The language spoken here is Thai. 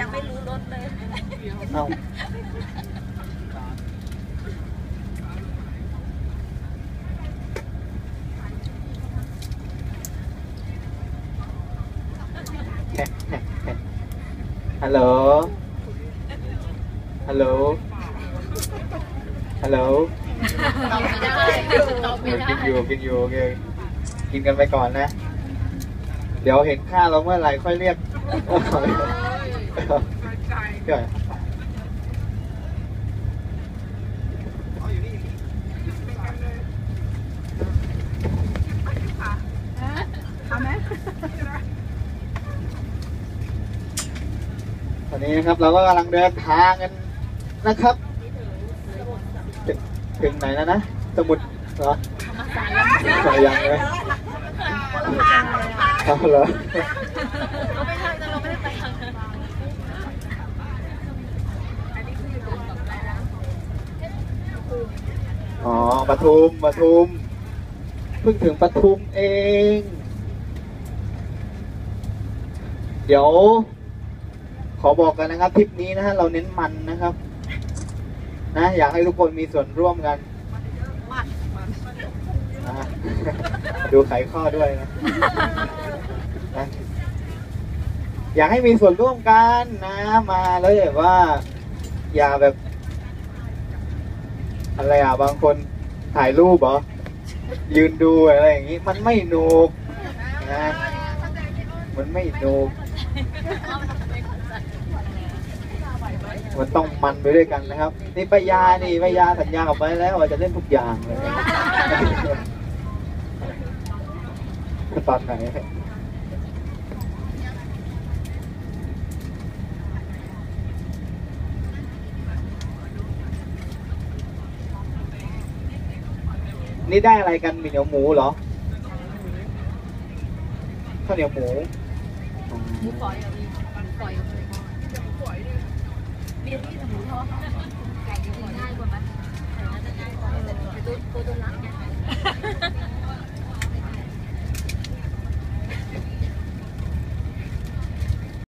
ยังไม่รู้รถเลย เอ้าฮัลโหล ฮัลโหล ฮัลโหลตอบไม่ได้ตอบไม่เออได้กินอยู่กินอยู่โอเคกินกันไปก่อนนะ เดี๋ยวเห็นค่าเราเมื่อไหร่ค่อยเรียก เดี๋ยวเอาไหมตอนนี้นะครับเราก็กำลังเดินทางกันนะครับ ถึงถึงไหนแล้วนะ สมุดเหรอใส่ยังเลยเอาเหรอ เราไม่ทางเราไม่ได้ไปทางนั้น อ๋อปทุมปทุมเพิ่งถึงปทุมเอง เดี๋ยว ขอบอกกันนะครับทริปนี้นะฮะเราเน้นมันนะครับ นะ อยากให้ทุกคนมีส่วนร่วมกันนะฮะดูไขข้อด้วยนะนะอยากให้มีส่วนร่วมกันนะ มาแล้วแบบว่า อย่าแบบ อะไรอะบางคนถ่ายรูปเหรอยืนดูอะไรอย่างนี้ มันไม่หนุกนะมันไม่หนุกมันต้องมันไปด้วยกันนะครับ นี่ปายานี่ปายาสัญญากับไว้แล้วว่าจะเล่นทุกอย่างเลยตอนไหน นี่ได้อะไรกันมีเหนียวหมูเหรอข้าวเหนียวหมูหมูฝอยอะมีหมูฝอพี่หมูทอย